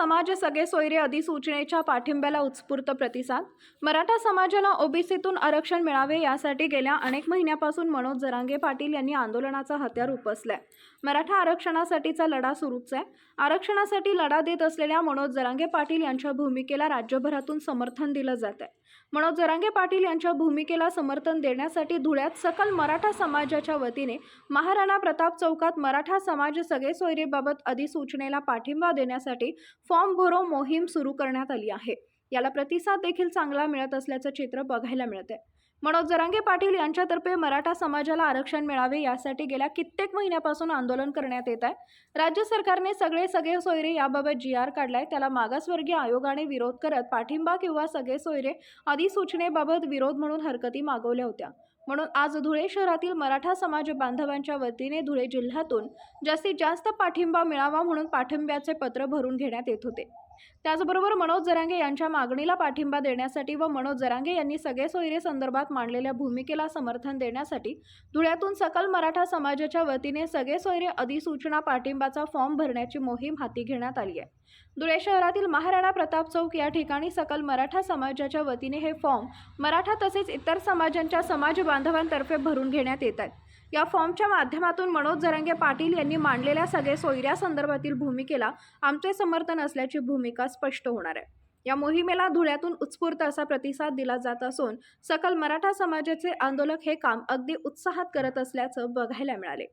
समाज सगळे सोयरे अधिसूचनेच्या पाठिंब्याला उत्स्फूर्त प्रतिसाद. मराठा समाजाला ओबीसीतून आरक्षण मिळावे यासाठी गेल्या अनेक महिन्यापासून मनोज जरांगे पाटील यांनी आंदोलनाचा हत्यार उपसलाय. मराठा आरक्षणासाठीचा लढा सुरूच आहे. आरक्षणासाठी लढा देत असलेल्या मनोज जरांगे पाटील यांच्या भूमिकेला राज्यभरातून समर्थन दिलं जात आहे मनोज जरांगे पाटील यांच्या भूमिकेला समर्थन देण्यासाठी धुळ्यात सकल मराठा समाजाच्या वतीने महाराणा प्रताप चौकात मराठा समाज सगळे सोयरेबाबत अधिसूचनेला पाठिंबा देण्यासाठी फॉर्म भरो मोहीम सुरू करण्यात आली आहे. याला प्रतिसाद देखील चांगला मिळत असल्याचं चित्र बघायला मिळत आहे मनोज जरांगे पाटील यांच्यातर्फे मराठा समाजाला आरक्षण मिळावे यासाठी गेल्या कित्येक महिन्यापासून आंदोलन करण्यात येत आहे. राज्य सरकारने सगळे सगळे सोयरे याबाबत जी आर काढलाय त्याला मागासवर्गीय आयोगाने विरोध करत पाठिंबा किंवा सगळे सोयरे अधिसूचनेबाबत विरोध म्हणून हरकती मागवल्या होत्या. म्हणून आज धुळे शहरातील मराठा समाज बांधवांच्या वतीने धुळे जिल्ह्यातून जास्तीत जास्त पाठिंबा मिळावा म्हणून पाठिंब्याचे पत्र भरून घेण्यात येत होते. त्याचबरोबर मनोज जरांगे यांच्या मागणीला पाठिंबा देण्यासाठी व मनोज जरांगे यांनी सगळे सोयरे संदर्भात मांडलेल्या भूमिकेला समर्थन देण्यासाठी धुळ्यातून सकल मराठा समाजाच्या वतीने सगळे सोयरे अधिसूचना पाठिंबाचा फॉर्म भरण्याची मोहीम हाती घेण्यात आली आहे. धुळे शहरातील महाराणा प्रताप चौक या ठिकाणी सकल मराठा समाजाच्या वतीने हे फॉर्म मराठा तसेच इतर समाजांच्या समाज बांधवांतर्फे भरून घेण्यात येत आहेत या फॉर्मच्या माध्यमातून मनोज जरंगे पाटील यांनी मांडलेल्या सगळे सोयऱ्या संदर्भातील भूमिकेला आमचे समर्थन असल्याची भूमिका स्पष्ट होणार आहे. या मोहिमेला धुळ्यातून उत्स्फूर्त असा प्रतिसाद दिला जात असून सकल मराठा समाजाचे आंदोलक हे काम अगदी उत्साहात करत असल्याचं बघायला मिळाले.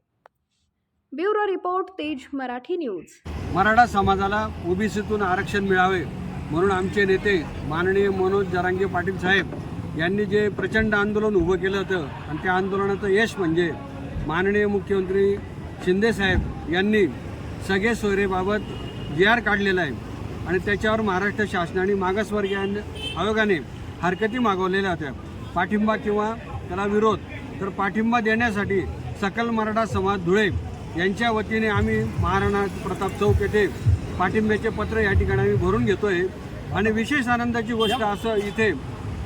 ब्युरो रिपोर्ट तेज मराठी न्यूज. मराठा समाजाला ओबीसीतून आरक्षण मिळावे म्हणून आमचे नेते माननीय मनोज जरांगे पाटील साहेब यांनी जे प्रचंड आंदोलन उभं केलं होतं आणि त्या आंदोलनाचं यश म्हणजे माननीय मुख्यमंत्री शिंदे साहेब यांनी सगळे सोयरेबाबत जी आर काढलेला आहे. आणि त्याच्यावर महाराष्ट्र शासनाने मागासवर्गीय आयोगाने हरकती मागवलेल्या होत्या. पाठिंबा किंवा त्याला विरोध तर पाठिंबा देण्यासाठी सकल मराठा समाज धुळे यांच्या वतीने आम्ही महाराणा प्रताप चौक येथे पाठिंब्याचे पत्र या ठिकाणी आम्ही भरून घेतोय. आणि विशेष आनंदाची गोष्ट असं इथे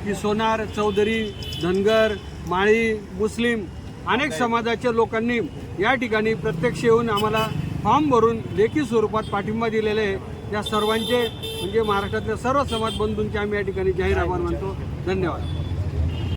की सोनार चौधरी धनगर माळी मुस्लिम अनेक समाजाच्या लोकांनी या ठिकाणी प्रत्यक्ष येऊन आम्हाला फॉर्म भरून लेखी स्वरूपात पाठिंबा दिलेले आहे. या सर्वांचे म्हणजे महाराष्ट्रातल्या सर्व समाज बंधूंचे आम्ही या ठिकाणी जाहीर आभार मानतो. धन्यवाद.